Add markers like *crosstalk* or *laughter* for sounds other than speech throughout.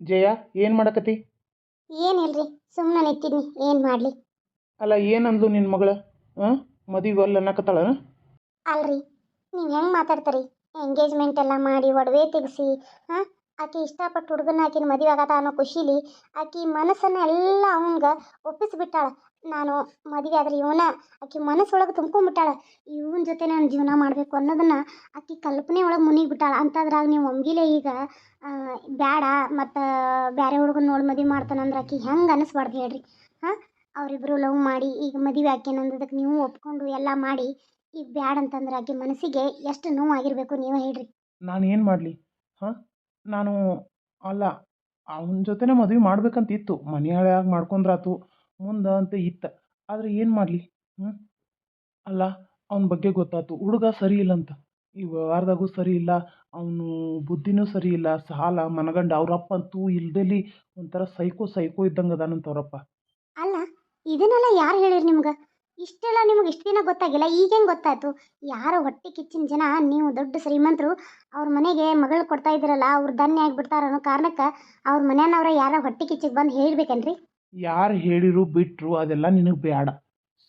ಜಯ ಏನು ಮಾಡಕತ್ತಿ? ಹೇಳ್ರಿ ಸುಮ್ಮನೆ ನಿಂತಿದ್ನಿ ಏನು ಮಾಡಲಿ? ಅಲ್ಲ ಏನಂದ್ಲು ನಿನ್ನ ಮಗಳ? ಹಾಂ ಮದುವೆ ಅಲ್ಲ ಅನ್ನಕತ್ತಾಳ ಅಲ್ರಿ ನೀವು ಹೆಂಗೆ ಮಾತಾಡ್ತೀರಿ? ಎಂಗೇಜ್ಮೆಂಟ್ ಎಲ್ಲ ಮಾಡಿ ಒಡವೆ ತೆಗೆಸಿ ಹಾಂ ಆಕೆ ಇಷ್ಟಪಟ್ಟು ಹುಡುಗನ ಆಕಿನ ಮದುವೆ ಆಗತ್ತ ಅನ್ನೋ ಖುಷಿಲಿ ಆಕಿ ಮನಸ್ಸನ್ನ ಎಲ್ಲ ಒಪ್ಪಿಸಿ ಒಪ್ಪಿಸ್ಬಿಟ್ಟಾಳ. ನಾನು ಮದುವೆ ಆದ್ರೆ ಇವನ ಆಕೆ ಮನಸ್ಸೊಳಗೆ ತುಂಬ್ಕೊಂಡ್ಬಿಟ್ಟಾಳ ಇವನ ಜೊತೆ ನಾನು ಜೀವನ ಮಾಡಬೇಕು ಅನ್ನೋದನ್ನ ಆಕೆ ಕಲ್ಪನೆ ಒಳಗೆ ಮುನಿಗ್ಬಿಟ್ಟಾಳ. ಅಂತದ್ರಾಗ ನೀವು ಒಮ್ಗಿಲೆ ಈಗ ಬೇಡ ಮತ್ತು ಬೇರೆ ಹುಡುಗನ ನೋಡಿ ಮದುವೆ ಮಾಡ್ತಾನಂದ್ರೆ ಆಕೆ ಹೆಂಗೆ ಅನ್ನಿಸ್ಬಾರ್ದು ಹೇಳ್ರಿ. ಹಾಂ? ಅವರಿಬ್ಬರು ಲವ್ ಮಾಡಿ, ಈಗ ಮದುವೆ ಆಕೆನಂದದಕ್ಕೆ ನೀವು ಒಪ್ಕೊಂಡು ಎಲ್ಲ ಮಾಡಿ ಈಗ ಬ್ಯಾಡ ಅಂತಂದ್ರೆ ಆಕೆ ಮನಸ್ಸಿಗೆ ಎಷ್ಟು ನೋವಾಗಿರಬೇಕು ನೀವೇ ಹೇಳ್ರಿ. ನಾನು ಏನು ಮಾಡಲಿ? ಹಾಂ? ನಾನು ಅಲ್ಲ, ಅವನ ಜೊತೆನೇ ಮದುವೆ ಮಾಡ್ಬೇಕಂತಿತ್ತು. ಇತ್ತು ಮನೆ ಹಳೆಯಾಗಿ ಮಾಡ್ಕೊಂಡ್ರಾತು. ಮುಂದೆ ಅಂತ ಇತ್ತು. ಆದರೆ ಏನು ಮಾಡಲಿ? ಹ್ಞೂ ಅಲ್ಲ, ಅವನ ಬಗ್ಗೆ ಗೊತ್ತಾಯ್ತು. ಹುಡುಗ ಸರಿ ಇಲ್ಲಂತ. ಈ ವ್ಯವಹಾರದಾಗೂ ಸರಿ ಇಲ್ಲ. ಅವನು ಬುದ್ಧಿನೂ ಸರಿ ಇಲ್ಲ. ಸಾಲ, ಮನಗಂಡ ಅವರಪ್ಪ ಅಂತೂ ಇಲ್ದಲ್ಲಿ ಒಂಥರ ಸೈಕೋ ಸೈಕೋ ಇದ್ದಂಗೆ ಅದಾನಂತ ಅವರಪ್ಪ. ಅಲ್ಲ, ಇದನ್ನೆಲ್ಲ ಯಾರು ಹೇಳಿರಿ ನಿಮ್ಗೆ? ಇಷ್ಟೆಲ್ಲ ನಿಮ್ಗೆ ಇಷ್ಟು ದಿನ ಗೊತ್ತಾಗಿಲ್ಲ. ಈಗೇನು ಗೊತ್ತಾಯ್ತು? ಯಾರೋ ಹೊಟ್ಟೆ ಕಿಚ್ಚಿನ ಜನ, ನೀವು ದೊಡ್ಡ ಶ್ರೀಮಂತರು, ಅವ್ರ ಮನೆಗೆ ಮಗಳು ಕೊಡ್ತಾ ಇದ್ದೀರಲ್ಲ, ಅವ್ರು ಧನ್ಯ ಆಗಿಬಿಡ್ತಾರ ಅನ್ನೋ ಕಾರಣಕ್ಕೆ ಅವ್ರ ಮನೆಯವ್ರ ಯಾರೋ ಹೊಟ್ಟೆ ಕಿಚ್ಚಿಗೆ ಬಂದು ಹೇಳ್ಬೇಕೇನ್ರಿ ಯಾರು ಹೇಳಿರು ಬಿಟ್ಟರು ಅದೆಲ್ಲ ನಿನಗೆ ಬೇಡ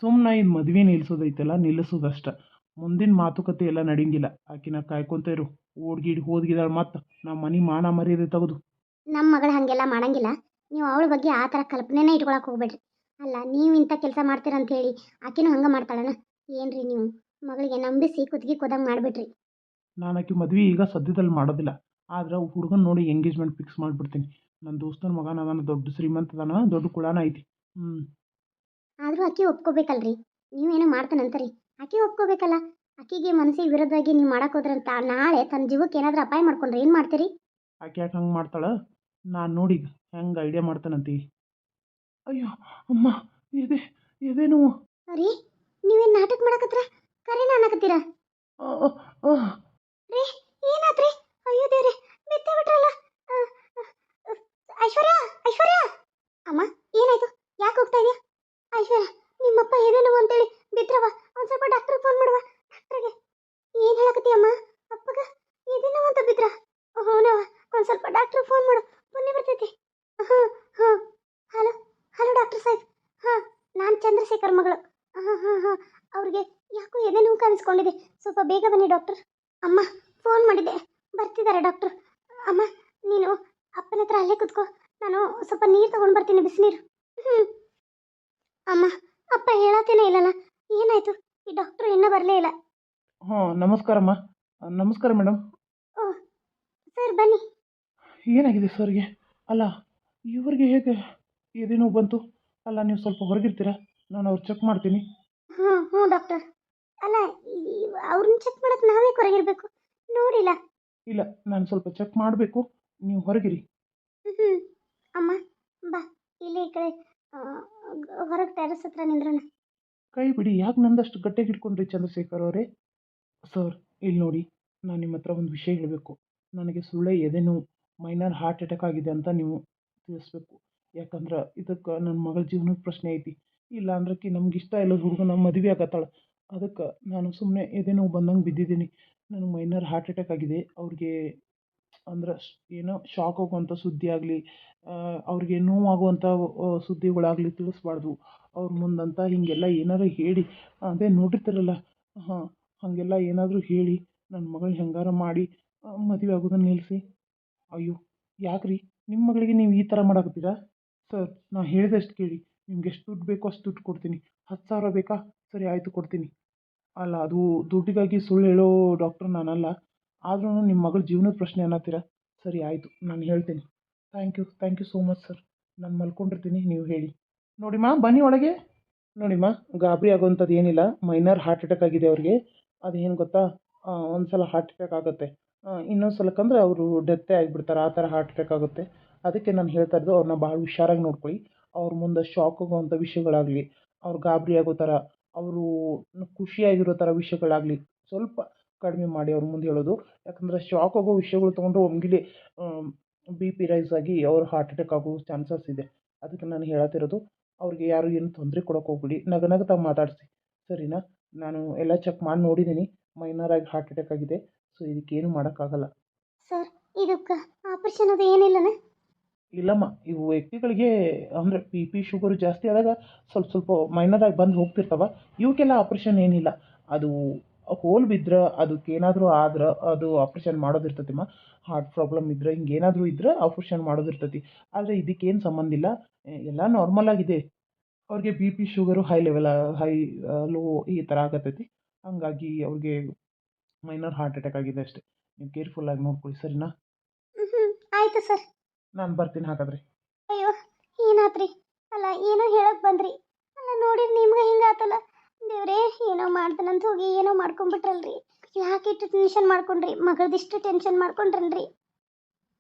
ಸುಮ್ಮನೆ ಇದು ಮದುವೆ ನಿಲ್ಸೋದೈತಲ್ಲ ನಿಲ್ಲಿಸೋದಷ್ಟ. ಮುಂದಿನ ಮಾತುಕತೆ ಎಲ್ಲ ನಡೀಂಗಿಲ್ಲ. ಆಕಿನ ಕಾಯ್ಕೊಂತ ಇರು. ಓಡ್ಗೀಡ್ ಹೋದ್ಗಿದಾಳ ಮತ್ತೆ ನಮ್ಮ ಮನೆ ಮಾನ ಮರ್ಯಾದೆ ತೆಗೆದು. ನಮ್ಮ ಮಗಳು ಹಾಗೆಲ್ಲ ಮಾಡಂಗಿಲ್ಲ. ನೀವು ಅವಳ ಬಗ್ಗೆ ಆ ಥರ ಕಲ್ಪನೆನೇ ಇಟ್ಕೊಳಕ್ಕೆ ಹೋಗ್ಬೇಡ್ರಿ. ಅಲ್ಲ ನೀವು ಇಂಥ ಕೆಲಸ ಮಾಡ್ತೀರಂತ ಹೇಳಿ ಆಕಿನೂ ಹಂಗೆ ಮಾಡ್ತಾಳನ? ಏನ್ರಿ ನೀವು? ಮಗಳಿಗೆ ನಂಬಿಸಿ ಕುತ್ತಿಗೆ ಕೊದಂಗೆ ಮಾಡಿಬಿಟ್ರಿ. ನಾನು ಆಕೆ ಮದುವೆ ಈಗ ಸದ್ಯದಲ್ಲಿ ಮಾಡೋದಿಲ್ಲ. ಆದ್ರೆ ಹುಡುಗನ ನೋಡಿ ಎಂಗೇಜ್ಮೆಂಟ್ ಫಿಕ್ಸ್ ಮಾಡಿಬಿಡ್ತೀನಿ. ನನ್ನ ದೋಸ್ತನ ಮಗನ ಅದಾನ ದೊಡ್ಡ ಶ್ರೀಮಂತ ಅದಾನ ದೊಡ್ಡ ಕುಳಾನ ಐತಿ. ಹ್ಞೂ ಆದರೂ ಅಕ್ಕಿ ಒಪ್ಕೋಬೇಕಲ್ರಿ. ನೀವೇನೋ ಮಾಡ್ತಾನಂತರಿ ಅಕ್ಕಿ ಒಪ್ಕೋಬೇಕಲ್ಲ. ಅಕ್ಕಿಗೆ ಮನಸ್ಸಿಗೆ ವಿರುದ್ಧವಾಗಿ ನೀವು ಹೋದ್ರೆ ಅಂತ ನಾಳೆ ತನ್ನ ಜೀವಕ್ಕೆ ಏನಾದರೂ ಅಪಾಯ ಮಾಡ್ಕೊಂಡ್ರೆ ಏನು ಮಾಡ್ತೀರಿ? ಆಕೆ ಯಾಕೆ ಹಂಗೆ ಮಾಡ್ತಾಳೆ? ನಾನು ನೋಡಿ ಹೆಂಗೆ ಐಡಿಯಾ ಮಾಡ್ತಾನಂತಿ ಅಯ್ಯೋ ಅಮ್ಮ ಎದೆ ಎದೆ ನೋವು. ರೀ ನೀವೇನು ನಾಟಕ ಮಾಡಕತ್ರ? ಕರೆನ ಅನ್ನಕತ್ತೀರಾ ಆ, ಓ ಆ. ರೀ ಏನಾತ್ರಿ ಅಯ್ಯೋ ದೇವ್ರೆ ಬಿತ್ತೇ ಬಿಟ್ರಲ್ಲ ಆ, ಆ, ಆ, ಐಶ್ವರ್ಯ ಐಶ್ವರ್ಯ ಅಮ್ಮ ಏನಾಯ್ತು ಯಾಕೆ ಹೋಗ್ತಾ ಇದೆಯಾ ಐಶ್ವರ್ಯ ನಿಮ್ಮಪ್ಪ ಏನೇನು ಅಂತೇಳಿ ಬಿದ್ರವ ಒಂದು ಸ್ವಲ್ಪ ಡಾಕ್ಟ್ರಿಗೆ ಫೋನ್ ಮಾಡುವ ಡಾಕ್ಟ್ರಿಗೆ ಏನು ಹೇಳಕತ್ತಿ ಅಮ್ಮ ಅಪ್ಪಗ ಏನೇನು ಅಂತ ಬಿದ್ರ ಹ್ಞೂನವ ಒಂದು ಸ್ವಲ್ಪ ಡಾಕ್ಟ್ರಿಗೆ ಫೋನ್ ಮಾಡು ಪುಣ್ಯ ಬರ್ತೈತಿ ಹಾಂ ಹಾಂ ಹಲೋ ಹಲೋ ಡಾಕ್ಟರ್ ಸಾಹೇಬ್ ಹಾಂ ನಾನು ಚಂದ್ರಶೇಖರ್ ಮಗಳು ಹಾಂ ಹಾಂ ಹಾಂ ಅವ್ರಿಗೆ ಯಾಕೋ ಎದೆ ನೋವು ಕಾಣಿಸ್ಕೊಂಡಿದೆ ಸ್ವಲ್ಪ ಬೇಗ ಬನ್ನಿ ಡಾಕ್ಟರ್. ಅಮ್ಮ ಫೋನ್ ಮಾಡಿದ್ದೆ. ಬರ್ತಿದ್ದಾರೆ ಡಾಕ್ಟರ್. ಅಮ್ಮ ನೀನು ಅಪ್ಪನ ಹತ್ರ ಅಲ್ಲೇ ಕುತ್ಕೋ. ನಾನು ಸ್ವಲ್ಪ ನೀರು ತಗೊಂಡು ಬರ್ತೀನಿ ಬಿಸಿನೀರು. ಹ್ಞೂ ಅಮ್ಮ ಅಪ್ಪ ಹೇಳತ್ತೇನೆ ಇಲ್ಲಲ್ಲ. ಏನಾಯ್ತು? ಈ ಡಾಕ್ಟರ್ ಇನ್ನೂ ಬರಲೇ ಇಲ್ಲ. ಹ್ಞೂ ನಮಸ್ಕಾರಮ್ಮ ನಮಸ್ಕಾರ ಮೇಡಮ್ ಓ ಸರ್ ಬನ್ನಿ. ಏನಾಗಿದೆ ಸರ್ಗೆ ಅಲ್ಲ ಇವ್ರಿಗೆ ಹೇಗೆ ನೋವು ಬಂತು? ಅಲ್ಲ ನೀವು ಸ್ವಲ್ಪ ಹೊರಗಿರ್ತೀರಾ? ನಾನು ಅವ್ರು ಚೆಕ್ ಮಾಡ್ತೀನಿ. ಹ್ಞೂ ಹ್ಞೂ ಡಾಕ್ಟರ್. ಅಲ್ಲ ಅವ್ರನ್ನ ಚೆಕ್ ಮಾಡಕ್ಕೆ ನಾವೇ ಹೊರಗಿರ್ಬೇಕು ನೋಡಿಲ್ಲ. ಇಲ್ಲ ನಾನು ಸ್ವಲ್ಪ ಚೆಕ್ ಮಾಡಬೇಕು. ನೀವು ಹೊರಗಿರಿ. ಹ್ಞೂ ಅಮ್ಮ ಬಾ. ಇಲ್ಲಿ ಈ ಕಡೆ ಹೊರಗೆ ಟೆರಸ್ ಹತ್ರ ನಿಂದ್ರಣ. ಕೈ ಬಿಡಿ ಯಾಕೆ ನಂದಷ್ಟು ಗಟ್ಟಿಗೆ ಹಿಡ್ಕೊಂಡ್ರಿ ಚಂದ್ರಶೇಖರ್ ಅವರೇ? ಸರ್ ಇಲ್ಲಿ ನೋಡಿ ನಾನು ನಿಮ್ಮ ಹತ್ರ ಒಂದು ವಿಷಯ ಹೇಳಬೇಕು. ನನಗೆ ಸುಳ್ಳೆ ಎದೆನು ಮೈನರ್ ಹಾರ್ಟ್ ಅಟ್ಯಾಕ್ ಆಗಿದೆ ಅಂತ ನೀವು ತಿಳಿಸ್ಬೇಕು. ಯಾಕಂದ್ರೆ ಇದಕ್ಕೆ ನನ್ನ ಮಗಳ ಜೀವನದ ಪ್ರಶ್ನೆ ಐತಿ. ಇಲ್ಲ ನಮ್ಗೆ ಇಷ್ಟ ಇಲ್ಲದ ಹುಡುಗನ ಮದುವೆ ಆಗತ್ತಾಳೆ. ಅದಕ್ಕೆ ನಾನು ಸುಮ್ಮನೆ ಎದೆ ನೋವು ಬಂದಂಗೆ ಬಿದ್ದಿದ್ದೀನಿ. ನನಗೆ ಮೈನರ್ ಹಾರ್ಟ್ ಅಟ್ಯಾಕ್ ಆಗಿದೆ. ಅವ್ರಿಗೆ ಅಂದ್ರೆ ಏನೋ ಶಾಕ್ ಆಗುವಂಥ ಸುದ್ದಿ ಆಗಲಿ ಅವ್ರಿಗೆ ನೋವಾಗುವಂಥ ಸುದ್ದಿಗಳಾಗಲಿ ತಿಳಿಸ್ಬಾರ್ದು. ಅವ್ರ ಮುಂದಂತ ಹೀಗೆಲ್ಲ ಏನಾರು ಹೇಳಿ. ಅದೇ ನೋಡಿರ್ತಾರಲ್ಲ, ಹಾಂ, ಹಾಗೆಲ್ಲ ಏನಾದರೂ ಹೇಳಿ ನನ್ನ ಮಗಳು ಹೆಂಗಾರ ಮಾಡಿ ಮದುವೆ ಆಗೋದನ್ನ ನಿಲ್ಲಿಸಿ ಅಯ್ಯೋ, ಯಾಕ್ರಿ? ನಿಮ್ಮ ಮಗಳಿಗೆ ನೀವು ಈ ಥರ ಮಾಡಾಕತ್ತೀರಾ? ಸರ್, ನಾ ಹೇಳಿದಷ್ಟು ಕೇಳಿ. ನಿಮ್ಗೆ ಎಷ್ಟು ದುಡ್ಡು ಬೇಕೋ ಅಷ್ಟು ದುಡ್ಡು ಕೊಡ್ತೀನಿ. ಹತ್ತು ಸಾವಿರ ಬೇಕಾ? ಸರಿ, ಆಯಿತು, ಕೊಡ್ತೀನಿ. ಅಲ್ಲ, ಅದು ದುಡ್ಡಿಗಾಗಿ ಸುಳ್ಳು ಹೇಳೋ ಡಾಕ್ಟ್ರ್ ನಾನಲ್ಲ. ಆದ್ರೂ ನಿಮ್ಮ ಮಗಳ ಜೀವನದ ಪ್ರಶ್ನೆ ಅನ್ನತ್ತೀರ? ಸರಿ, ಆಯಿತು, ನಾನು ಹೇಳ್ತೀನಿ. Thank you thank you so much sir ನಾನು ಮಲ್ಕೊಂಡಿರ್ತೀನಿ, ನೀವು ಹೇಳಿ. ನೋಡಿಮ್ಮ, ಬನ್ನಿ ಒಳಗೆ. ನೋಡಿಮ್ಮ, ಗಾಬರಿ ಆಗೋವಂಥದ್ದು ಏನಿಲ್ಲ. ಮೈನರ್ ಹಾರ್ಟ್ ಅಟ್ಯಾಕ್ ಆಗಿದೆ ಅವ್ರಿಗೆ. ಅದೇನು ಗೊತ್ತಾ? ಒಂದು ಸಲ ಹಾರ್ಟ್ ಅಟ್ಯಾಕ್ ಆಗುತ್ತೆ. ಇನ್ನೊಂದು ಸಲಕ್ಕಂದ್ರೆ ಅವರು ಡೆತ್ತೇ ಆಗಿಬಿಡ್ತಾರೆ. ಆ ಥರ ಹಾರ್ಟ್ ಅಟ್ಯಾಕ್ ಆಗುತ್ತೆ. ಅದಕ್ಕೆ ನಾನು ಹೇಳ್ತಾ ಇರೋದು ಅವ್ರನ್ನ ಭಾಳ ಹುಷಾರಾಗಿ ನೋಡ್ಕೊಳ್ಳಿ. ಅವ್ರ ಮುಂದೆ ಶಾಕ್ ಆಗುವಂಥ ವಿಷಯಗಳಾಗಲಿ, ಅವ್ರು ಗಾಬರಿ ಆಗೋ ಥರ. ಅವರು ಖುಷಿಯಾಗಿರೋ ಥರ ವಿಷಯಗಳಾಗಲಿ ಸ್ವಲ್ಪ ಕಡಿಮೆ ಮಾಡಿ ಅವ್ರ ಮುಂದೆ ಹೇಳೋದು. ಯಾಕಂದರೆ ಶಾಕ್ ಆಗೋ ವಿಷಯಗಳು ತೊಗೊಂಡ್ರೆ ಒಮ್ಮಿಗೆ ಬಿ ಪಿ ರೈಸ್ ಆಗಿ ಅವ್ರು ಹಾರ್ಟ್ ಅಟ್ಯಾಕ್ ಆಗೋ ಚಾನ್ಸಸ್ ಇದೆ. ಅದಕ್ಕೆ ನಾನು ಹೇಳತ್ತಿರೋದು, ಅವ್ರಿಗೆ ಯಾರು ಏನು ತೊಂದರೆ ಕೊಡೋಕೆ ಹೋಗ್ಬಿಡಿ. ನಗ ಮಾತಾಡಿಸಿ. ಸರಿನಾ? ನಾನು ಎಲ್ಲ ಚೆಕ್ ಮಾಡಿ ನೋಡಿದ್ದೀನಿ ಮೈನರ್ ಆಗಿ ಹಾರ್ಟ್ ಅಟ್ಯಾಕ್ ಆಗಿದೆ. ಸೊ ಇದಕ್ಕೇನು ಮಾಡೋಕ್ಕಾಗಲ್ಲ. ಸರ್ ಇದಕ್ಕೆ ಆಪರೇಷನ್ ಅದು ಏನಿಲ್ಲನ? ಇಲ್ಲಮ್ಮ, ಇವು ವ್ಯಕ್ತಿಗಳಿಗೆ ಅಂದರೆ ಬಿ ಪಿ ಶುಗರು ಜಾಸ್ತಿ ಆದಾಗ ಸ್ವಲ್ಪ ಸ್ವಲ್ಪ ಮೈನರಾಗಿ ಬಂದು ಹೋಗ್ತಿರ್ತಾವೆ. ಇವಕ್ಕೆಲ್ಲ ಆಪ್ರೇಷನ್ ಏನಿಲ್ಲ. ಅದು ಹೋಲ್ ಬಿದ್ರೆ ಅದಕ್ಕೇನಾದರೂ ಆದ್ರೆ ಅದು ಆಪ್ರೇಷನ್ ಮಾಡೋದಿರ್ತತಿಮ್ಮ. ಹಾರ್ಟ್ ಪ್ರಾಬ್ಲಮ್ ಇದ್ರೆ ಹಿಂಗೇನಾದರೂ ಇದ್ರೆ ಆಪ್ರೇಷನ್ ಮಾಡೋದಿರ್ತತಿ. ಆದರೆ ಇದಕ್ಕೇನು ಸಂಬಂಧ ಇಲ್ಲ. ಎಲ್ಲ ನಾರ್ಮಲ್ ಆಗಿದೆ. ಅವ್ರಿಗೆ B P sugar high level high low ಈ ಥರ ಆಗತ್ತೈತಿ ಹಂಗಾಗಿ ಅವ್ರಿಗೆ ಮೈನರ್ ಹಾರ್ಟ್ ಅಟ್ಯಾಕ್ ಆಗಿದೆ ಅಷ್ಟೇ. ನೀವು ಕೇರ್ಫುಲ್ಲಾಗಿ ನೋಡ್ಕೊಳ್ಳಿ, ಸರಿನಾ? ಆಯಿತು ಸರ್. ನಾನು ಬರ್ತೀನಿ ಹಾಗಾದ್ರೆ. ಅಯ್ಯೋ, ಏನಾತ್ರಿ? ಅಲ್ಲ, ಏನೋ ಹೇಳಕ್ ಬಂದ್ರಿ. ಅಲ್ಲ, ನೋಡಿರಿ ನಿಮ್ಗೆ ಹಿಂಗಾತಲ್ಲ ದೇವ್ರೇ, ಏನೋ ಮಾಡ್ತಾನಂತ ಹೋಗಿ ಏನೋ ಮಾಡ್ಕೊಂಡ್ಬಿಟ್ರಲ್ರಿ ಯಾಕೆ ಇಷ್ಟು ಟೆನ್ಷನ್ ಮಾಡ್ಕೊಂಡ್ರಿ? ಮಗಳದಿಷ್ಟು ಟೆನ್ಷನ್ ಮಾಡ್ಕೊಂಡ್ರಲ್ರಿ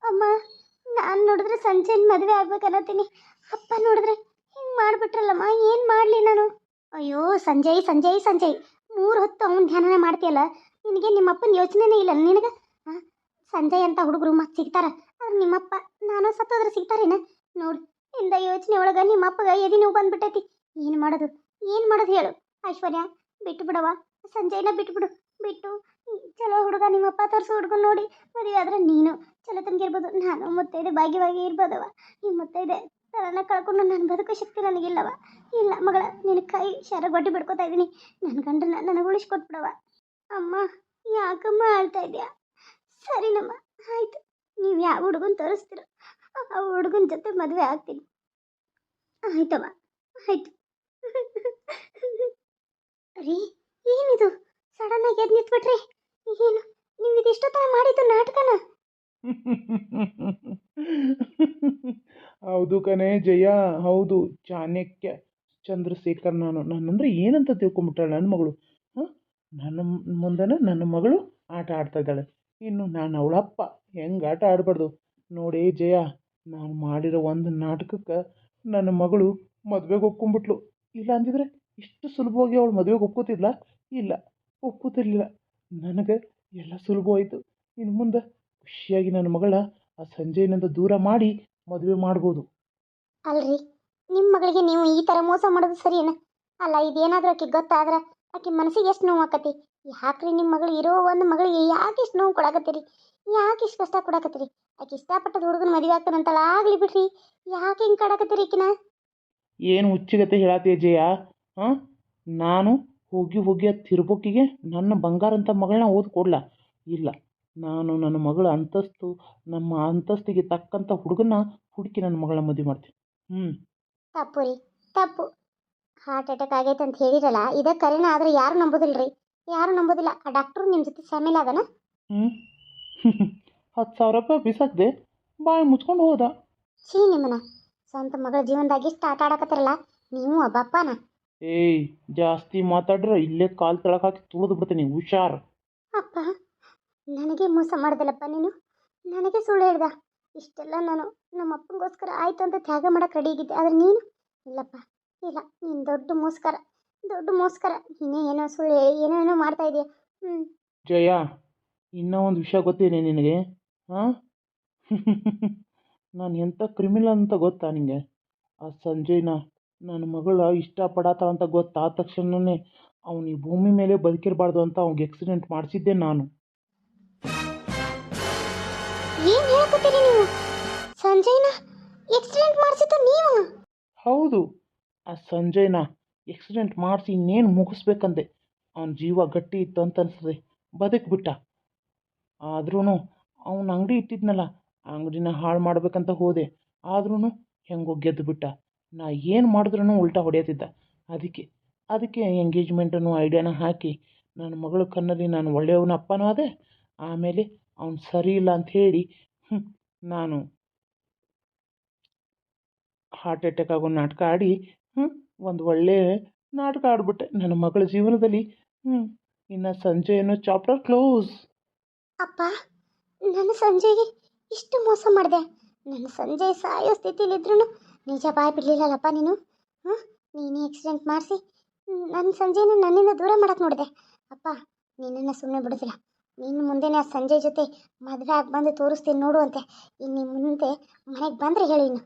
ಅಮ್ಮ, ನಾನು ನೋಡಿದ್ರೆ ಸಂಜೆ ಮದುವೆ ಆಗ್ಬೇಕನ್ನತ್ತೀನಿ ಅಪ್ಪ ನೋಡಿದ್ರೆ ಹಿಂಗೆ ಮಾಡ್ಬಿಟ್ರಲ್ಲಮ್ಮ, ಏನು ಮಾಡಲಿ ನಾನು? ಅಯ್ಯೋ, ಸಂಜಯ್ ಸಂಜಯ್ ಸಂಜಯ್. ಮೂರು ಹೊತ್ತು ಅವ್ನ ಧ್ಯಾನನ ಮಾಡ್ತೀಯಲ್ಲ? ನಿನಗೆ ನಿಮ್ಮಪ್ಪನ ಯೋಚನೆನೇ ಇಲ್ಲ, ನಿನಗೆ? ಸಂಜಯ್ ಅಂತ ಹುಡುಗರು ಮತ್ತೆ ಸಿಗ್ತಾರ. ಆದ್ರೆ ನಿಮ್ಮಪ್ಪ. ನಾನು ಸತ್ತೋದ್ರೆ ಸಿಗ್ತಾರೇನ? ನೋಡು, ಇಂದ ಯೋಚನೆ ಒಳಗೆ ನಿಮ್ಮಪ್ಪಗ ಎದಿ ನೀವು ಬಂದ್ಬಿಟ್ಟೈತಿ. ಏನು ಮಾಡೋದು? ಏನು ಮಾಡೋದು ಹೇಳು. ಐಶ್ವರ್ಯ, ಬಿಟ್ಟು ಬಿಡವ ಸಂಜಯ್ನ ಬಿಟ್ಟು ಬಿಡು. ಬಿಟ್ಟು, ಚಲೋ ಹುಡುಗ ನಿಮ್ಮಪ್ಪ ತೋರಿಸೋ ಹುಡುಗ ನೋಡಿ ಮದುವೆ ಆದ್ರೆ ನೀನು ಚಲೋ ತಂಗಿರ್ಬೋದು. ನಾನು ಮುತ್ತೈದೆ, ಭಾಗ್ಯವಾಗಿ ಇರ್ಬೋದವ ಈ ಮುತ್ತೈದೆ ತರನ ಕಳ್ಕೊಂಡು ನನ್ನ ಬದುಕೋ ಶಕ್ತಿ ನನಗಿಲ್ಲವ ಇಲ್ಲ ಮಗಳ, ನಿನ್ನ ಕೈ ಶರಗೊಡ್ಡಿ ಬಿಡ್ಕೋತಾ ಇದ್ದೀನಿ ನನ್ನ ಗಂಡನ ನನಗೆ ಉಳಿಸ್ಕೊಟ್ಬಿಡವ ಅಮ್ಮ, ಯಾಕಮ್ಮ ಆಳ್ತಾ ಇದೆಯಾ? ಸರಿನಮ್ಮ, ಆಯ್ತು. ನೀವು ಯಾವ ಹುಡುಗನ ತೋರಿಸ್ತೀರೋ? ಆ ಹುಡುಗನ ಜೊತೆ ಮದುವೆ ಆಗ್ತೀನಿ. ಆಯ್ತವ ಆಯ್ತು. ರೀ, ಏನಿದು? ಸಡನ್ ಆಗಿ ಎದ್ದು ನಿತ್ಬಿಟ್ರಿ. ಏನು, ನೀವು ಇದಿಷ್ಟು ತರ ಮಾಡಿದ್ದು ನಾಟಕನ? ಹೌದು ಕಣೆ, ಜಯ, ಹೌದು. ಚಾಣಕ್ಯ, ಚಂದ್ರಶೇಖರ್ ನಾನು. ನನ್ನಂದ್ರೆ ಏನಂತ ತಿಳ್ಕೊಂಬಿಟ್ಟಾಳೆ ನನ್ನ ಮಗಳು? ಹಾಂ? ನನ್ನ ಮುಂದೆನ ನನ್ನ ಮಗಳು ಆಟ ಆಡ್ತಾ ಇದ್ದಾಳೆ. ಇನ್ನು ನಾನು ಅವಳಪ್ಪ ಹೆಂಗೆ ಆಟ ಆಡಬಾರ್ದು? ನೋಡಿ ಜಯ, ನಾನು ಮಾಡಿರೋ ಒಂದು ನಾಟಕಕ್ಕೆ ನನ್ನ ಮಗಳು ಮದುವೆಗೆ ಒಪ್ಕೊಂಡ್ಬಿಟ್ಲು ಇಲ್ಲ ಅಂದಿದ್ರೆ ಇಷ್ಟು ಸುಲಭವಾಗಿ ಅವಳು ಮದುವೆಗೆ ಒಪ್ಕೋತಿದ್ಲ? ಇಲ್ಲ ಒಪ್ಪುತ್ತಿರಲಿಲ್ಲ ನನಗೆ ಎಲ್ಲ ಸುಲಭವಾಯಿತು ಇನ್ನು ಮುಂದೆ ಖುಷಿಯಾಗಿ ನನ್ನ ಮಗಳ ಆ ಸಂಜೆಯಿಂದ ದೂರ ಮಾಡಿ ಮದುವೆ ಮಾಡ್ಬೋದು. ಅಲ್ರಿ ನಿಮ್ಮ ಮಗಳಿಗೆ ನೀವು ಈ ಥರ ಮೋಸ ಮಾಡೋದು ಸರಿಯೇನ? ಅಲ್ಲ, ಇದೇನಾದರೂ ಆಕೆ ಗೊತ್ತಾದ್ರೆ ಆಕೆ ಮನಸ್ಸಿಗೆ ಎಷ್ಟು ಆಕತಿ ಯಾಕ್ರಿ ನಿಮ್ಮ ಮಗಳು ಇರೋ ಒಂದು ಮಗಳಿಗೆ ಯಾಕೆ ಇಷ್ಟು ನೋವು ಕೊಡಕತ್ತೀರಿ? ಯಾಕೆ ಇಷ್ಟು ಕಷ್ಟ ಕೊಡಕತ್ತೀರಿ? ಆಕೆ ಇಷ್ಟಪಟ್ಟದ ಹುಡುಗನ ಮದುವೆ ಆಗ್ತಾನಂತಲ್ಲ ಆಗ್ಲಿ ಬಿಡ್ರಿ. ಯಾಕೆ ಹಿಂಗೆ ಕಾಡಾಕತ್ತೀರಿ ಈಕಿನ? ಏನು ಹುಚ್ಚುಗತೆ ಹೇಳತ್ತೆ ಜಯ ಹಾಂ ನಾನು ಹೋಗಿ ಹೋಗಿ ಆ ತಿರುಬುಕಿಗೆ ನನ್ನ ಬಂಗಾರಂಥ ಮಗಳನ್ನ ಓದಿ ಕೊಡ್ಲಾ. ಇಲ್ಲ ನಾನು ನನ್ನ ಮಗಳ ಅಂತಸ್ತು ನಮ್ಮ ಅಂತಸ್ತಿಗೆ ತಕ್ಕಂಥ ಹುಡುಗನ ಹುಡುಕಿ ನನ್ನ ಮಗಳನ್ನ ಮದುವೆ ಮಾಡ್ತೀನಿ. ಹ್ಞೂ ತಪ್ಪು ರೀ ತಪ್ಪು. ಹಾರ್ಟ್ ಅಟ್ಯಾಕ್ ಆಗೈತೆ ಅಂತ ಹೇಳಿರಲ್ಲ ಇದೇ ಕರೆನ ಆದ್ರೆ ಯಾರು ನಂಬೋದಿಲ್ರಿ? ಯಾರು ನಂಬೋದಿಲ್ಲ. ಆ ಡಾಕ್ಟ್ರು ನಿಮ್ಮ ಜೊತೆ ಶಾಮಿಲ್ ಅದನ ಹ್ಞೂ *laughs* ಹತ್ತು ಸಾವಿರ ರೂಪಾಯಿ ಬಿಸಾಕ್ದೆ ಬಾಯಿ ಮುಚ್ಕೊಂಡು ಹೋದ. ಛೀ ನಿಮ್ಮನ ಸ್ವಂತ ಮಗಳ ಜೀವನದಾಗ ಇಷ್ಟ ಆಟ ಆಡಕತ್ತಿರಲ್ಲ. ನೀವು ಅಬ್ಬಪ್ಪನ ಏಯ್ ಜಾಸ್ತಿ ಮಾತಾಡ್ರೆ ಇಲ್ಲೇ ಕಾಲು ತಳಕ ಹಾಕಿ ತುಳಿದು ಬಿಡ್ತೀನಿ ಹುಷಾರ್. ಅಪ್ಪ ನನಗೆ ಮೋಸ ಮಾಡ್ದಲ್ಲಪ್ಪ ನೀನು. ನನಗೆ ಸುಳ್ಳು ಹೇಳ್ದ. ಇಷ್ಟೆಲ್ಲ ನಾನು ನಮ್ಮ ಅಪ್ಪನಿಗೋಸ್ಕರ ಆಯ್ತು ಅಂತ ತ್ಯಾಗ ಮಾಡಕ್ಕೆ ರೆಡಿ ಆಗಿದ್ದೆ. ಆದರೆ ನೀನು? ಇಲ್ಲಪ್ಪ ಇಲ್ಲ. ನೀನು ದೊಡ್ಡ ಮೋಸ್ಕರ. ದೊಡ್ಡ ಮೋಸ್ಕರ. ನೀನೇ ಏನೋ ಸುಳ್ಳು ಹೇಳಿ ಏನೋ ಏನೋ ಮಾಡ್ತಾ ಇದೀಯ. ಹ್ಞೂ ಜಯ ಇನ್ನೂ ಒಂದು ವಿಷಯ ಗೊತ್ತೇನೆ ನಿನಗೆ ಹಾಂ? *laughs* ನಾನು ಎಂಥ ಕ್ರಿಮಿನಲ್ ಅಂತ ಗೊತ್ತಾ ನಿನಗೆ ಆ ಸಂಜಯ್ನ ನನ್ನ ಮಗಳ ಇಷ್ಟಪಡತ್ತ ಅಂತ ಗೊತ್ತಾದ ತಕ್ಷಣನೇ ಅವನು ಈ ಭೂಮಿ ಮೇಲೆ ಬದುಕಿರಬಾರ್ದು ಅಂತ ಅವ್ನಿಗೆ ಆಕ್ಸಿಡೆಂಟ್ ಮಾಡಿಸಿದ್ದೆ ನಾನು. ಏನು ನೀವು? ಸಂಜಯ್ನ ಎಕ್ಸಿಡೆಂಟ್ ಮಾಡಿಸಿದ್ದು ನೀವು? ಹೌದು ಆ ಸಂಜಯ್ನ ಆಕ್ಸಿಡೆಂಟ್ ಮಾಡಿಸಿ ಇನ್ನೇನು ಮುಗಿಸ್ಬೇಕಂದೆ. ಅವನ ಜೀವ ಗಟ್ಟಿ ಇತ್ತು ಅಂತ ಅನ್ಸದೆ. ಬದುಕ್ಬಿಟ್ಟ ಆದ್ರೂ ಅವನ ಅಂಗಡಿ ಇಟ್ಟಿದ್ನಲ್ಲ, ಆ ಅಂಗಡಿನ ಹಾಳು ಮಾಡ್ಬೇಕಂತ ಹೋದೆ. ಆದ್ರೂ ಹೆಂಗೋ ಗೆದ್ದು ಬಿಟ್ಟ. ನಾ ಏನು ಮಾಡಿದ್ರೂ ಉಲ್ಟಾ ಹೊಡೆಯತ್ತಿದ್ದ ಅದಕ್ಕೆ ಅದಕ್ಕೆ ಎಂಗೇಜ್ಮೆಂಟನ್ನು, ಐಡಿಯಾನ ಹಾಕಿ ನನ್ನ ಮಗಳ ಕನ್ನಲ್ಲಿ ನಾನು ಒಳ್ಳೆಯವನ ಅಪ್ಪನೂ ಅದೇ ಆಮೇಲೆ ಅವ್ನು ಸರಿ ಇಲ್ಲ ಅಂತ ಹೇಳಿ ನಾನು ಹಾರ್ಟ್ ಅಟ್ಯಾಕ್ ಆಗೋ ನಾಟಕ ಆಡಿ ಹ್ಞೂ ಒಂದು ಒಳ್ಳೆ ನಾಟಕ ಆಡಿಬಿಟ್ಟೆ. ನನ್ನ ಮಗಳ ಜೀವನದಲ್ಲಿ ಹ್ಞೂ ಇನ್ನು ಸಂಜೆ ಏನೋ ಚಾಪ್ಟರ್ ಕ್ಲೋಸ್ ಅಪ್ಪ, ನನ್ನ ಸಂಜೆಗೆ ಇಷ್ಟು ಮೋಸ ಮಾಡಿದೆ. ನನ್ನ ಸಂಜೆ ಸಾಯೋ ಸ್ಥಿತಿಲಿದ್ರೂ ನಿಜ ಬಾಯ್ ಬಿಡಲಿಲ್ಲಲ್ಲಪ್ಪ ನೀನು? ಹಾಂ ನೀನೇ ಆಕ್ಸಿಡೆಂಟ್ ಮಾಡಿಸಿ ನನ್ನ ಸಂಜೆನ ನನ್ನಿಂದ ದೂರ ಮಾಡಕ್ಕೆ ನೋಡಿದೆ. ಅಪ್ಪ, ನಿನ್ನನ್ನು ಸುಮ್ಮನೆ ಬಿಡೋದಿಲ್ಲ. ನಿನ್ನ ಮುಂದೆನೇ ಆ ಸಂಜೆ ಜೊತೆ ಮದುವೆ ಆಗಿ ಬಂದು ತೋರಿಸ್ತೀನಿ ನೋಡುವಂತೆ ಇನ್ನು ಮುಂದೆ ಮನೆಗೆ ಬಂದರೆ ಹೇಳಿ ಇನ್ನು.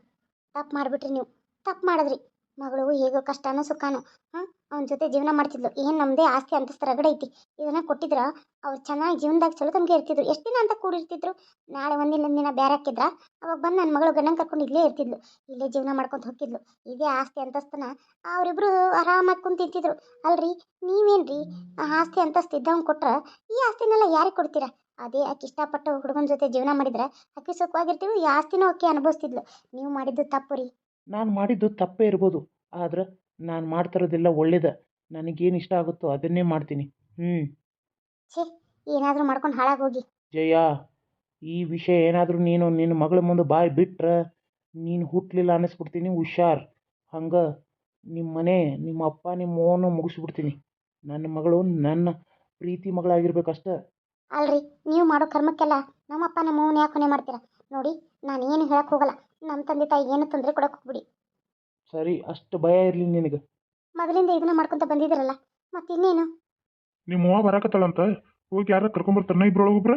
ತಪ್ಪು ಮಾಡಿಬಿಟ್ರಿ ನೀವು. ತಪ್ಪು ಮಾಡಿದ್ರಿ. ಮಗಳು ಹೇಗೋ ಕಷ್ಟನೋ ಸುಖನೋ, ಹಾಂ, ಅವನ ಜೊತೆ ಜೀವನ ಮಾಡ್ತಿದ್ಲು. ಏನು ನಮ್ಮದೇ ಆಸ್ತಿ ಅಂತಸ್ತು ರಗಡೆ ಐತಿ. ಇದನ್ನ ಕೊಟ್ಟಿದ್ರ ಅವ್ರು ಚೆನ್ನಾಗಿ ಜೀವನದಾಗ ಚಲೋ ತಂಗೆ ಇರ್ತಿದ್ರು. ಎಷ್ಟು ದಿನ ಅಂತ ಕೂಡಿರ್ತಿದ್ರು? ನಾಳೆ ಒಂದಿನ ದಿನ ಬೇರೆ ಹಾಕಿದ್ರ, ಅವಾಗ ಬಂದು ನನ್ನ ಮಗಳು ಗಂಡನ ಕರ್ಕೊಂಡು ಇಲ್ಲೇ ಇರ್ತಿದ್ಲು. ಇಲ್ಲೇ ಜೀವನ ಮಾಡ್ಕೊಂಡು ಹೋಗ್ತಿದ್ಲು. ಇದೇ ಆಸ್ತಿ ಅಂತಸ್ತನ ಅವರಿಬ್ರು ಆರಾಮಾಗಿ ತಿಂತಿದ್ರು. ಅಲ್ರಿ, ನೀವೇನ್ರಿ ಆ ಆಸ್ತಿ ಅಂತಸ್ತು ಇದ್ದವ್ನು ಕೊಟ್ರ ಈ ಆಸ್ತಿನೆಲ್ಲ ಯಾರಿಗೆ ಕೊಡ್ತೀರಾ? ಅದೇ ಆಕೆ ಇಷ್ಟಪಟ್ಟು ಹುಡುಗನ ಜೊತೆ ಜೀವನ ಮಾಡಿದ್ರೆ ಆಕೆ ಸುಖವಾಗಿರ್ತೀವಿ ಈ ಆಸ್ತಿನೂ ಆಕೆ ಅನುಭವಿಸ್ತಿದ್ಲು. ನೀವು ಮಾಡಿದ್ದು ತಪ್ಪು ರೀ. ನಾನು ಮಾಡಿದ್ದು ತಪ್ಪೇ ಇರ್ಬೋದು ಆದ್ರೆ ನಾನು ಮಾಡ್ತಿರೋದೆಲ್ಲ ಒಳ್ಳೇದ. ನನಗೇನು ಇಷ್ಟ ಆಗುತ್ತೋ ಅದನ್ನೇ ಮಾಡ್ತೀನಿ. ಹ್ಞೂ ಛೇ ಏನಾದರೂ ಮಾಡ್ಕೊಂಡು ಹಾಳಾಗೋಗಿ. ಜಯ ಈ ವಿಷಯ ಏನಾದರೂ ನೀನು ನಿನ್ನ ಮಗಳ ಮುಂದೆ ಬಾಯಿ ಬಿಟ್ರೆ ನೀನು ಹುಟ್ಟಲಿಲ್ಲ ಅನ್ನಿಸ್ಬಿಡ್ತೀನಿ ಹುಷಾರ್. ಹಂಗೆ ನಿಮ್ಮ ಮನೆ ನಿಮ್ಮ ಅಪ್ಪ ನಿಮ್ಮ ಓನು ಮುಗಿಸ್ಬಿಡ್ತೀನಿ. ನನ್ನ ಮಗಳು ನನ್ನ ಪ್ರೀತಿ ಮಗಳಾಗಿರ್ಬೇಕಷ್ಟೆ. ಅಲ್ರಿ ನೀವು ಮಾಡೋ ಕರ್ಮಕ್ಕೆಲ್ಲ ನಮ್ಮಪ್ಪ ನಮ್ಮ ಯಾಕೆ ಹೊಣೆ ಮಾಡ್ತೀರಾ? ನೋಡಿ ನಾನು ಏನು ಹೇಳಕ್ಕೆ ಹೋಗಲ್ಲ. ನಮ್ಮ ತಂದೆ ತಾಯಿ ಏನು ತೊಂದರೆ ಕೊಡಕ್ಕೆ ಹೋಗ್ಬಿಡಿ. ಸರಿ ಅಷ್ಟು ಭಯ ಇರಲಿ ನಿನಗೆ. ಮೊದಲಿಂದ ಇದನ್ನ ಮಾಡ್ಕೊಂತ ಬಂದಿದ್ರಲ್ಲ ಮತ್ತೆ ಇನ್ನೇನು ನಿಮ್ಮ ಅವ್ವ ಬರಾಕತ್ತಳಂತ? ಹೋಗಿ ಯಾರ ಕರ್ಕೊಂಬರ್ತಾರನ ಇಬ್ರೊಳಗೊಬ್ರ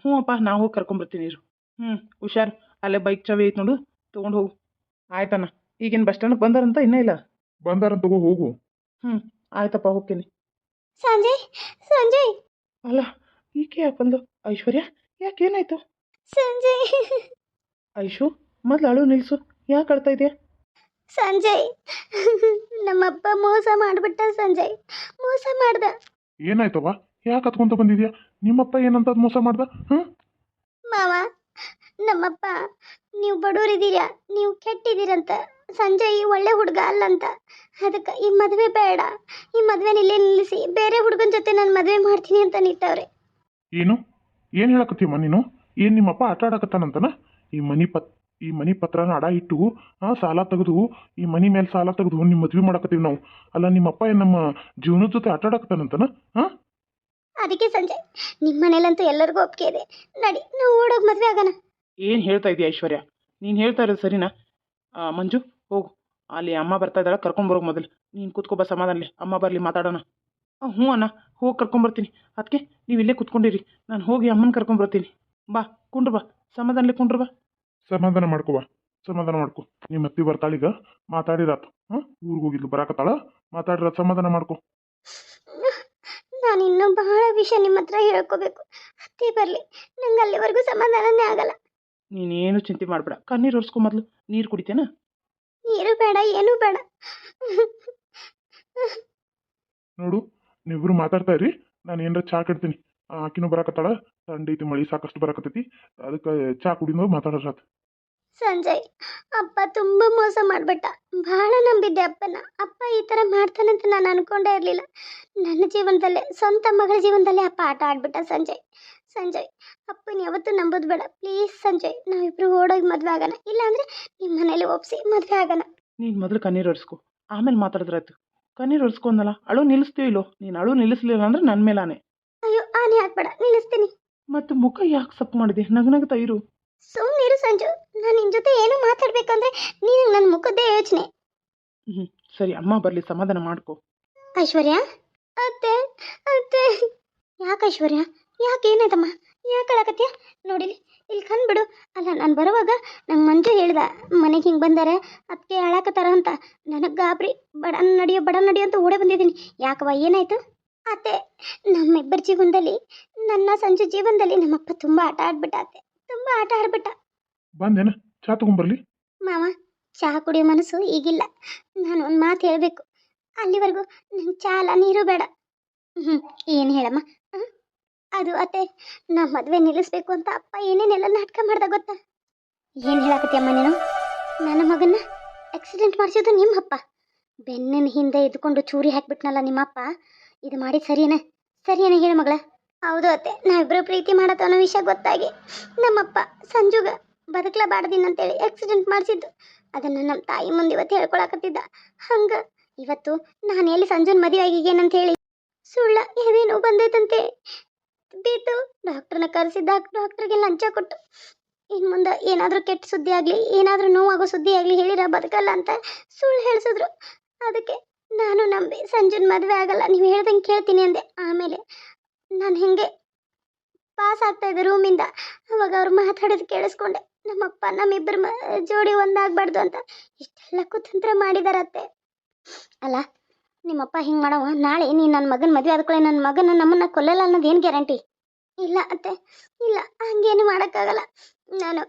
ಹ್ಞೂ ಅಪ್ಪ ನಾವು ಹೋಗಿ ಕರ್ಕೊಂಬರ್ತೀನಿ ಇರು. ಹ್ಞೂ ಹುಷಾರ್. ಅಲ್ಲೇ ಬೈಕ್ ಚಾವಿ ಐತೆ ನೋಡು ತೊಗೊಂಡು ಹೋಗು. ಆಯ್ತಣ್ಣ ಈಗಿನ ಬಸ್ ಸ್ಟ್ಯಾಂಡ್ ಬಂದಾರಂತ ಇನ್ನೂ ಇಲ್ಲ? ಬಂದಾರ ತಗೋ ಹೋಗು. ಹ್ಞೂ ಆಯ್ತಪ್ಪ ಹೋಗ್ತೀನಿ. ಸಂಜಯ್ ಸಂಜಯ್! ಅಲ್ಲ ಈಕೆ ಯಾಕೆ ಬಂದು ಐಶ್ವರ್ಯ ಯಾಕೆ ಏನಾಯ್ತು? ಸಂಜಯ್ ಐಶು ಮೊದಲು ಅಳು ನಿಲ್ಸು. ಯಾಕೆ ಅಳ್ತಾ ಇದೆಯಾ? ಸಂಜಯ್ ನಮ್ಮಪ್ಪ ಮೋಸ ಮಾಡ್ಬಿಟ್ಟ ಸಂಜಯ್ ಮೋಸ ಮಾಡ್ದ. ಏನಾಯ್ತವ ಯಾಕೆ ಹತ್ಕೊಂತ ಬಂದಿದ್ಯಾ? ನಿಮ್ಮಪ್ಪ ಏನಂತ ಮೋಸ ಮಾಡ್ದ? ಹ್ಞೂ ಮಾವ ನಮ್ಮಪ್ಪ ನೀವು ಬಡವರಿದ್ದೀರಾ ನೀವು ಕೆಟ್ಟಿದ್ದೀರಂತ. ಸಂಜಯ್ ಒಳ್ಳೆ ಹುಡುಗ ಅಲ್ಲಂತ. ಅದಕ್ಕೆ ಈ ಮದುವೆ ಬೇಡ. ಈ ಮದುವೆ ಇಲ್ಲೇ ನಿಲ್ಲಿಸಿ. ಬೇರೆ ಹುಡುಗನ ಜೊತೆ ನಾನು ಮದುವೆ ಮಾಡ್ತೀನಿ ಅಂತ ನಿಂತವ್ರೆ. ಏನು? ಏನು ಹೇಳಕತ್ತೀಯಮ್ಮ ನೀನು? ಏನು ನಿಮ್ಮಪ್ಪ ಆಟ ಆಡಕತ್ತಾನಂತನ ಈ ಮನಿ ಪತ್ ಈ ಮನಿ ಪತ್ರನ ಅಡ ಇಟ್ಟು ಆ ಸಾಲ ತೆಗೆದು ಈ ಮನಿ ಮೇಲೆ ಸಾಲ ತೆಗೆದು ನಿಮ್ಮ ಮದ್ವೆ ಮಾಡಕತ್ತೀವಿ ನಾವು. ಅಲ್ಲ ನಿಮ್ಮಪ್ಪ ಏನು ನಮ್ಮ ಜೀವನದ ಜೊತೆ ಆಟ ಆಡಕತ್ತಾನಂತನ ಹಾಂ ಅದಕ್ಕೆ ಸಂಜಯ್ ನಿಮ್ಮ ಮನೇಲಂತೂ ಎಲ್ಲರಿಗೂ ಒಪ್ಪಿಗೆ ಇದೆ. ನಡಿ ನಾವು ಓಡೋಗಿ ಮದುವೆ ಆಗೋಣ. ಏನು ಹೇಳ್ತಾ ಇದೀಯ ಐಶ್ವರ್ಯ? ನೀನು ಹೇಳ್ತಾ ಇರೋದು ಸರಿನಾ? ಆ, ಮಂಜು ಹೋಗು. ಅಲ್ಲಿ ಅಮ್ಮ ಬರ್ತಾ ಇದ್ದಾಳೆ ಕರ್ಕೊಂಬರೋಗಿ ಮೊದಲು. ನೀನು ಕೂತ್ಕೋ ಬಾ ಸಮಾಧಾನಲಿ. ಅಮ್ಮ ಬರಲಿ ಮಾತಾಡೋಣ. ಆ, ಹ್ಞೂ ಅಣ್ಣ ಹೋಗಿ ಕರ್ಕೊಂಬರ್ತೀನಿ ಅದಕ್ಕೆ ನೀವು ಇಲ್ಲೇ ಕೂತ್ಕೊಂಡಿರಿ. ನಾನು ಹೋಗಿ ಅಮ್ಮನ ಕರ್ಕೊಂಬರ್ತೀನಿ ಬಾ ಕುಂಡ್ರು ಬಾ. ಸಮಾಧಾನಲಿ ಕುಂಡ್ರು ಬಾ. ಸಮಾಧಾನ ಬಾ. ಸಮಾಧಾನ ಮಾಡ್ಕೊ. ನಿಮ್ಮ ಅತ್ತಿ ಬರ್ತಾಳೀಗ ಮಾತಾಡಿರಾತು ಹಾಂ ಊರಿಗೆ ಹೋಗಿದ್ಲು ಬರಾಕತ್ತಾಳ? ಮಾತಾಡಿರ ಸಮಾಧಾನ ಮಾಡ್ಕೊ. ನಾನು ಇನ್ನೂ ಬಹಳ ವಿಷಯ ನಿಮ್ಮ ಹತ್ರ ಹೇಳ್ಕೋಬೇಕು. ಅತ್ತಿ ಬರಲಿ. ನಂಗೆ ಅಲ್ಲಿವರೆಗೂ ಸಮಾಧಾನನೇ ಆಗಲ್ಲ. ನೀನೇನು ಚಿಂತೆ ಮಾಡಬೇಡ. ಕಣ್ಣೀರು ಒರೆಸ್ಕೊ ಮೊದಲು. ನೀರು ಕುಡಿತೇನ? ನೀರು ಬೇಡ ಏನೂ ಬೇಡ. ನೋಡು ನೀವಿಬ್ರು ಮಾತಾಡ್ತಾ ಇರಿ. ನಾನು ಏನಾರ ಚಾ ಕಟ್ತೀನಿ. ಆಕಿನೂ ಬರಾಕತ್ತಾಳ ಥಂಡಿ ಐತಿ ಮಳಿ ಸಾಕಷ್ಟು ಬರಾಕತ್ತೈತಿ ಅದಕ್ಕೆ ಚಾ ಕುಡಿನೋ ಮಾತಾಡೋರಾತ್ ಸಂಜಯ್ ಅಪ್ಪ ತುಂಬ ಮೋಸ ಮಾಡಿಬಿಟ್ಟ. ಭಾಳ ನಂಬಿದ್ದೆ ಅಪ್ಪನ. ಅಪ್ಪ ಈ ಥರ ಮಾಡ್ತಾನೆ ಅಂತ ನಾನು ಅನ್ಕೊಂಡೇ ಇರಲಿಲ್ಲ. ನನ್ನ ಜೀವನದಲ್ಲೇ ಸ್ವಂತ ಮಗಳ ಜೀವನದಲ್ಲೇ ಅಪ್ಪ ಆಟ ಆಡ್ಬಿಟ್ಟ ಸಂಜಯ್. ಸಂಜಯ್ ಅಪ್ಪನ ಯಾವತ್ತೂ ನಂಬೋದು ಬೇಡ. ಪ್ಲೀಸ್ ಸಂಜಯ್ ನಾವಿಬ್ರು ಓಡೋಗಿ ಮದುವೆ ಆಗೋಣ. ಇಲ್ಲಾಂದರೆ ನಿಮ್ಮ ಮನೇಲಿ ಒಪ್ಸಿ ಮದುವೆ ಆಗೋಣ. ನೀನು ಮೊದಲು ಕಣ್ಣೀರು ಒರೆಸ್ಕೊ. ಆಮೇಲೆ ಮಾತಾಡಿದ್ರಾಯ್ತು. ಕಣ್ಣೀರು ಒರೆಸ್ಕೊಂದಲ್ಲ ಅಳು ನಿಲ್ಲಿಸ್ತೀವಿ ಇಲ್ಲೋ? ನೀನು ಅಳು ನಿಲ್ಲಿಸ್ಲಿಲ್ಲ ಅಂದ್ರೆ ನನ್ನ ಮೇಲಾನೆ. ಅಯ್ಯೋ ಆನೆ ಹಾಕ್ಬೇಡ ನಿಲ್ಲಿಸ್ತೀನಿ. ಮತ್ತೆ ಮುಖ ಯಾಕೆ ಸಪ್ ಮಾಡಿದೆ? ನಗನಗ್ತಾ ಇರು. ಸುಮ್ಮನಿರು ಸಂಜು ನಾನು ನಿನ್ನ ಜೊತೆ ಏನು ಮಾತಾಡ್ಬೇಕಂದ್ರೆ ನೀನು ನನ್ನ ಮುಖದ್ದೇ ಯೋಚನೆ. ಹ್ಞೂ ಸರಿ ಅಮ್ಮ ಬರಲಿ ಸಮಾಧಾನ ಮಾಡ್ಕೊ. ಐಶ್ವರ್ಯ? ಅತ್ತೆ ಅತ್ತೆ. ಯಾಕೆ ಐಶ್ವರ್ಯ? ಯಾಕೆ ಏನಾಯ್ತಮ್ಮ ಯಾಕೆ ಅಳಕತ್ಯ ನೋಡಿಲಿ ಇಲ್ಲಿ ಕಂಡ್ಬಿಡು. ಅಲ್ಲ ನಾನು ಬರುವಾಗ ನಂಗೆ ಮಂಜು ಹೇಳ್ದ ಮನೆಗೆ ಹಿಂಗೆ ಬಂದಾರೆ ಅದಕ್ಕೆ ಅಳಕತ್ತಾರ ಅಂತ. ನನಗೆ ಗಾಬರಿ ಬಡ ನಡಿಯೋ ಬಡ ನಡಿಯೋ ಅಂತ ಓಡೇ ಬಂದಿದ್ದೀನಿ. ಯಾಕವ್ವ ಏನಾಯ್ತು? ಅತ್ತೆ ನಮ್ಮಿಬ್ಬರ ಜೀವನದಲ್ಲಿ ನನ್ನ ಸಂಜು ಜೀವನದಲ್ಲಿ ನಮ್ಮಪ್ಪ ತುಂಬಾ ಆಟ ಆಡ್ಬಿಟ್ಟ ಅತ್ತೆ ತುಂಬಾ ಆಟ ಆಡ್ಬಿಟ್ಟ. ಬಂದೇನ? ಚಾ ತಗೊಂಬರ್ಲಿ ಮಾವ ಚಹಾ ಕುಡಿಯೋ ಮನಸ್ಸು ಈಗಿಲ್ಲ. ನಾನು ಒಂದು ಮಾತು ಹೇಳಬೇಕು. ಅಲ್ಲಿವರೆಗೂ ನಂಗೆ ಚಾ ಅಲ್ಲ ನೀರು ಬೇಡ. ಹ್ಞೂ ಏನು ಹೇಳಮ್ಮ? ಆ? ಅದು ಅತ್ತೆ ನಮ್ಮ ಮದುವೆ ನಿಲ್ಲಿಸ್ಬೇಕು ಅಂತ ಅಪ್ಪ ಏನೇನೆಲ್ಲ ನಾಟಕ ಮಾಡ್ದ ಗೊತ್ತಾ? ಏನು ಹೇಳಕತ್ತೀಯಮ್ಮ ನೀನು? ನನ್ನ ಮಗನ್ನ ಆಕ್ಸಿಡೆಂಟ್ ಮಾಡಿಸೋದು ನಿಮ್ಮಪ್ಪ. ಬೆನ್ನಿನ ಹಿಂದೆ ಇದ್ಕೊಂಡು ಚೂರಿ ಹಾಕ್ಬಿಟ್ನಲ್ಲ ನಿಮ್ಮಪ್ಪ. ಇದು ಮಾಡಿ ಸರಿಯೇನ ಸರಿಯೇನ ಹೇಳ ಮಗಳ. ಹೌದು ಅತ್ತೆ ನಾವಿಬ್ಬರು ಪ್ರೀತಿ ಮಾಡತ್ತ ಅನ್ನೋ ವಿಷಯ ಗೊತ್ತಾಗಿ ನಮ್ಮಪ್ಪ ಸಂಜುಗ ಹೇಳಿ ಆಕ್ಸಿಡೆಂಟ್ ಮಾಡಿಸಿದ್ದು. ಅದನ್ನು ನಮ್ಮ ತಾಯಿ ಮುಂದೆ ಇವತ್ತು ಹೇಳ್ಕೊಳಕತ್ತಿದ್ದ. ಹಂಗ ಇವತ್ತು ನಾನು ಎಲ್ಲಿ ಸಂಜುನ್ ಮದುವೆ ಆಗಿಗೇನಂತ ಹೇಳಿ ಸುಳ್ಳ ಏನೇನೋ ಬಂದೈತಂತೆ. ಬೀತು ಡಾಕ್ಟ್ರನ್ನ ಕರೆಸಿದ್ದ ಡಾಕ್ಟ್ರಿಗೆ ಲಂಚ ಕೊಟ್ಟು. ಇನ್ನು ಮುಂದೆ ಏನಾದರೂ ಕೆಟ್ಟ ಸುದ್ದಿ ಆಗಲಿ, ಏನಾದರೂ ನೋವಾಗೋ ಸುದ್ದಿ ಆಗಲಿ ಹೇಳಿರ ಬದುಕಲ್ಲ ಅಂತ ಸುಳ್ಳು ಹೇಳಿಸಿದ್ರು. ಅದಕ್ಕೆ ನಾನು ನಂಬಿ ಸಂಜುನ್ ಮದುವೆ ಆಗಲ್ಲ, ನೀವು ಹೇಳ್ದಂಗೆ ಕೇಳ್ತೀನಿ ಅಂದೆ. ಆಮೇಲೆ ನಾನು ಹಿಂಗೆ ಪಾಸ್ ಆಗ್ತಾ ಇದ್ದೆ ರೂಮಿಂದ ಅವಾಗ ಅವ್ರು ಮಾತಾಡೋದು ಕೇಳಿಸ್ಕೊಂಡೆ. ನಮ್ಮಪ್ಪ ನಮ್ಮಿಬ್ಬರ ಮ, ಜೋಡಿ ಒಂದಾಗಬಾರ್ದು ಅಂತ ಇಷ್ಟೆಲ್ಲ ಕುತಂತ್ರ ಮಾಡಿದಾರತ್ತೆ ಅಲ್ಲ, ನಿಮ್ಮಪ್ಪ ಹಿಂಗೆ ಮಾಡವ ನಾಳೆ ನೀನು ನನ್ನ ಮಗನ ಮದುವೆ ಆದ್ಕೊಳ್ಳೆ ನನ್ನ ಮಗನ ನಮ್ಮನ್ನ ಕೊಲ್ಲಲ್ಲ ಅನ್ನೋದು ಏನು ಗ್ಯಾರಂಟಿ? ಇಲ್ಲ ಅತ್ತೆ, ಇಲ್ಲ, ಹಂಗೇನು ಮಾಡೋಕ್ಕಾಗಲ್ಲ. ನಾನು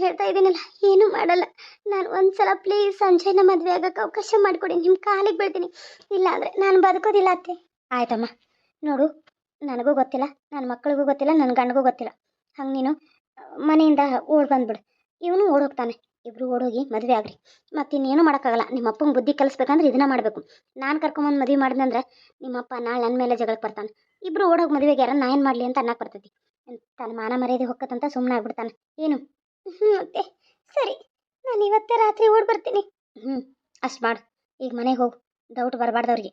ಹೇಳ್ತಾ ಇದ್ದೀನಲ್ಲ, ಏನೂ ಮಾಡಲ್ಲ. ನಾನು ಒಂದ್ಸಲ ಪ್ಲೀಸ್ ಸಂಜಯನ ಮದುವೆ ಆಗಕ್ಕೆ ಅವಕಾಶ ಮಾಡಿಕೊಡಿ ನಿಮ್ಮ ಕಾಲಿಗೆ ಬೀಳ್ತೀನಿ. ಇಲ್ಲ ಅಂದ್ರೆ ನಾನು ಬದುಕೋದಿಲ್ಲ ಅತ್ತೆ. ಆಯ್ತಮ್ಮ. ನೋಡು, ನನಗೂ ಗೊತ್ತಿಲ್ಲ ನನ್ನ ಮಕ್ಕಳಿಗೂ ಗೊತ್ತಿಲ್ಲ ನನ್ನ ಗಂಡಗೂ ಗೊತ್ತಿಲ್ಲ. ಹಂಗೆ ನೀನು ಮನೆಯಿಂದ ಓಡ್ ಬಂದ್ಬಿಡು. ಇವನು ಓಡೋಗ್ತಾನೆ ಇಬ್ರು ಓಡೋಗಿ ಮದುವೆ ಆಗ್ರಿ. ಮತ್ತು ಇನ್ನೇನು ಮಾಡೋಕ್ಕಾಗಲ್ಲ. ನಿಮ್ಮ ಅಪ್ಪಂಗೆ ಬುದ್ಧಿ ಕಲಿಸ್ಬೇಕಂದ್ರೆ ಇದನ್ನ ಮಾಡಬೇಕು. ನಾನು ಕರ್ಕೊಂಬಂದು ಮದುವೆ ಮಾಡಿದ್ನಂದ್ರೆ ನಿಮ್ಮಪ್ಪ ನಾಳೆ ನನ್ನ ಮೇಲೆ ಜಗಳಕ್ಕೆ ಬರ್ತಾನೆ. ಇಬ್ರು ಓಡೋಗಿ ಮದುವೆಗೆ ಯಾರ ನಾ ಏನು ಮಾಡಲಿ ಅಂತ ಅನ್ನಕ್ಕೆ ಬರ್ತೈತಿ. ತನ್ನ ಮಾನ ಮರ್ಯಾದೆ ಹೊಕ್ಕತ್ತಂತ ಸುಮ್ಮನೆ ಆಗ್ಬಿಡ್ತಾನೆ ಏನು? ಹ್ಞೂ ಅತ್ತೆ. ಸರಿ, ನಾನು ಇವತ್ತೇ ರಾತ್ರಿ ಓಡ್ ಬರ್ತೀನಿ. ಹ್ಞೂ ಅಷ್ಟು ಮಾಡು. ಈಗ ಮನೆಗೆ ಹೋಗು. ಡೌಟ್ ಬರಬಾರ್ದವ್ರಿಗೆ.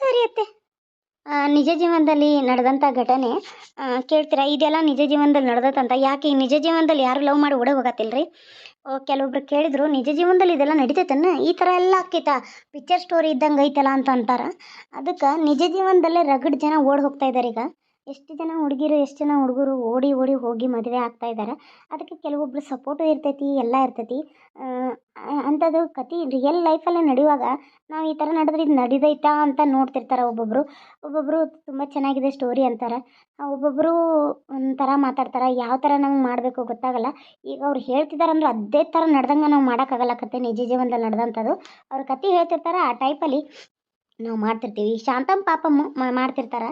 ಸರಿ, ಅತ್ತೆ. ನಿಜ ಜೀವನದಲ್ಲಿ ನಡೆದಂಥ ಘಟನೆ ಕೇಳ್ತೀರಾ? ಇದೆಲ್ಲ ನಿಜ ಜೀವನದಲ್ಲಿ ನಡೆದಂತ ಯಾಕೆ ಈ ನಿಜ ಜೀವನದಲ್ಲಿ ಯಾರು ಲವ್ ಮಾಡಿ ಓಡೇ ಹೋಗತ್ತಿಲ್ರಿ? ಕೆಲವೊಬ್ರು ಕೇಳಿದ್ರು, ನಿಜ ಜೀವನದಲ್ಲಿ ಇದೆಲ್ಲ ನಡೀತೈತನ ಈ ಥರ ಎಲ್ಲ ಆಕೈತಾ? ಪಿಕ್ಚರ್ ಸ್ಟೋರಿ ಇದ್ದಂಗೆ ಐತಲ್ಲ ಅಂತ ಅಂತಾರೆ. ಅದಕ್ಕೆ ನಿಜ ಜೀವನದಲ್ಲೇ ರಗಡ್ ಜನ ಓಡಿ ಹೋಗ್ತಾ ಇದ್ದಾರೆ ಈಗ. ಎಷ್ಟು ಜನ ಹುಡುಗಿರು, ಎಷ್ಟು ಜನ ಹುಡುಗರು ಓಡಿ ಓಡಿ ಹೋಗಿ ಮದುವೆ ಆಗ್ತಾ ಇದ್ದಾರೆ ಅದಕ್ಕೆ ಕೆಲವೊಬ್ರು ಸಪೋರ್ಟು ಇರ್ತೈತಿ, ಎಲ್ಲ ಇರ್ತೈತಿ. ಅಂಥದ್ದು ಕತೆ ರಿಯಲ್ ಲೈಫಲ್ಲೇ ನಡೆಯುವಾಗ ನಾವು ಈ ಥರ ನಡೆದ್ರೆ ಇದು ನಡಿದೈತಾ ಅಂತ ನೋಡ್ತಿರ್ತಾರೆ ಒಬ್ಬೊಬ್ಬರು ಒಬ್ಬೊಬ್ಬರು ತುಂಬ ಚೆನ್ನಾಗಿದೆ ಸ್ಟೋರಿ ಅಂತಾರೆ. ಒಬ್ಬೊಬ್ಬರು ಒಂಥರ ಮಾತಾಡ್ತಾರೆ, ಯಾವ ಥರ ನಮ್ಗೆ ಮಾಡಬೇಕು ಗೊತ್ತಾಗಲ್ಲ. ಈಗ ಅವ್ರು ಹೇಳ್ತಿದ್ದಾರೆ ಅಂದ್ರೆ ಅದೇ ಥರ ನಡೆದಂಗೆ ನಾವು ಮಾಡೋಕ್ಕಾಗಲ್ಲ ಕತೆ ನಿಜ ಜೀವನದಲ್ಲಿ ನಡೆದಂಥದ್ದು. ಅವ್ರ ಕತೆ ಹೇಳ್ತಿರ್ತಾರೆ ಆ ಟೈಪಲ್ಲಿ ನಾವು ಮಾಡ್ತಿರ್ತೀವಿ. ಶಾಂತಮ್ ಪಾಪಮ್ಮ ಮಾಡ್ತಿರ್ತಾರೆ.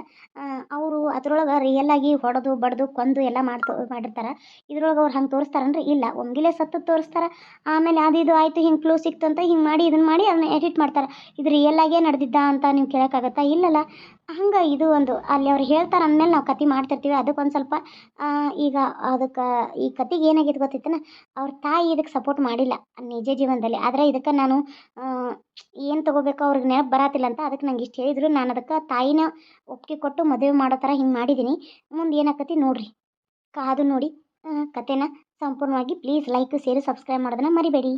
ಅವರು ಅದ್ರೊಳಗೆ ರಿಯಲ್ ಆಗಿ ಹೊಡೆದು, ಬಡ್ದು, ಕೊಂದು ಎಲ್ಲ ಮಾಡ್ತೋ, ಮಾಡಿರ್ತಾರೆ. ಇದ್ರೊಳಗೆ ಅವ್ರು ಹಂಗೆ ತೋರಿಸ್ತಾರಂದ್ರೆ ಇಲ್ಲ. ಒಂದಿಲೇ ಸತ್ತು ತೋರಿಸ್ತಾರೆ. ಆಮೇಲೆ ಅದು ಇದು ಆಯಿತು, ಹಿಂಗೆ ಕ್ಲೂ ಸಿಕ್ತು ಅಂತ ಹಿಂಗೆ ಮಾಡಿ ಇದನ್ನು ಮಾಡಿ, ಅದನ್ನ ಎಡಿಟ್ ಮಾಡ್ತಾರೆ. ಇದು ರಿಯಲ್ ಆಗೇ ನಡೆದಿದ್ದ ಅಂತ ನೀವು ಕೇಳೋಕ್ಕಾಗತ್ತಾ? ಇಲ್ಲಲ್ಲ. ಹಂಗೆ ಇದು ಒಂದು, ಅಲ್ಲಿ ಅವ್ರು ಹೇಳ್ತಾರೆ ಅಂದಮೇಲೆ ನಾವು ಕತೆ ಮಾಡ್ತಿರ್ತೀವಿ. ಅದಕ್ಕೊಂದು ಸ್ವಲ್ಪ ಈಗ ಅದಕ್ಕೆ ಈ ಕತೆಗೆ ಏನಾಗಿತ್ತು ಗೊತ್ತಿತ್ತನ ಅವ್ರ ತಾಯಿ ಇದಕ್ಕೆ ಸಪೋರ್ಟ್ ಮಾಡಿಲ್ಲ ನಿಜ ಜೀವನದಲ್ಲಿ. ಆದರೆ ಇದಕ್ಕೆ ನಾನು ಏನು ತೊಗೋಬೇಕು ಅವ್ರಿಗೆ ನೆನಪು ಬರತ್ತಿಲ್ಲ ಅಂತ ಅದಕ್ಕೆ ನಂಗೆ ಇಷ್ಟು ಹೇಳಿದರು. ನಾನು ಅದಕ್ಕೆ ತಾಯಿನ ಒಪ್ಪಿಗೆ ಕೊಟ್ಟು ಮದುವೆ ಮಾಡೋ ಥರ ಹಿಂಗೆ ಮಾಡಿದ್ದೀನಿ ಮುಂದೆ ಏನಾಕತಿ ನೋಡಿರಿ. ಕಾದು ನೋಡಿ ಕತೆನ ಸಂಪೂರ್ಣವಾಗಿ ಪ್ಲೀಸ್ ಲೈಕ್ ಸೇರಿ ಸಬ್ಸ್ಕ್ರೈಬ್ ಮಾಡೋದನ್ನ ಮರಿಬೇಡಿ.